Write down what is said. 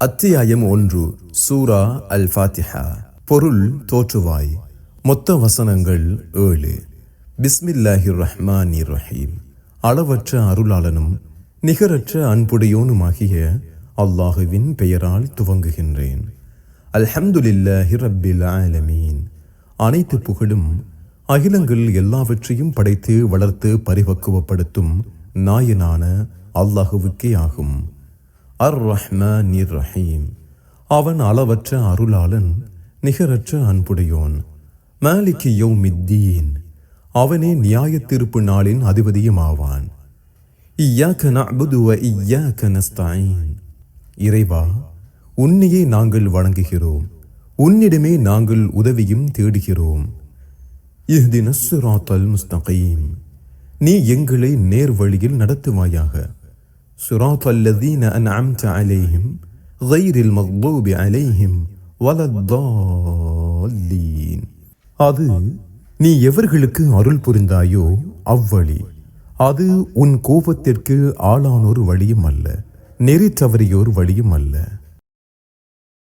அத்தியாயம் ஒன்று சூரா அல் ஃபாத்திஹா பொருள் தோற்றுவாய். மொத்த வசனங்கள் ஏழு. பிஸ்மில்லாஹிர் ரஹ்மான் ரஹீம் அளவற்ற அருளாளனும் நிகரற்ற அன்புடையோனுமாகிய அல்லாஹுவின் பெயரால் துவங்குகின்றேன். அல்ஹம்துலில்லாஹி ரப்பில் ஆலமீன் அனைத்து புகழும் அகிலங்கள் எல்லாவற்றையும் படைத்து வளர்த்து பரிபக்குவப்படுத்தும் நாயனான அல்லாஹுவுக்கே ஆகும். அர் ரஹ்மானிர் ரஹீம் அவன் அளவற்ற அருளாளன் நிகரற்ற அன்புடையோன். மாலிகி யௌமித்தீன். அவனே நியாய தீர்ப்பு நாளின் அதிபதியும் ஆவான் இய்யாக நஅ்புது வ இய்யாக இறைவா உன்னையே நாங்கள் வணங்குகிறோம். உன்னிடமே நாங்கள் உதவியும் தேடுகிறோம். இஹ்தின சிராத்தல் முஸ்தகீம். நீ எங்களை நேர் வழியில் நடத்துவாயாக. صراط الذين أنعمت عليهم غير المغضوب عليهم ولا الضالين அது நீ எவர்களுக்கு அருள் புரிந்தாயோ அவ்வழி அது உன் கோபத்திற்கு ஆளானோர் வழியும் அல்ல நெறி தவறியோர் வழியும் அல்ல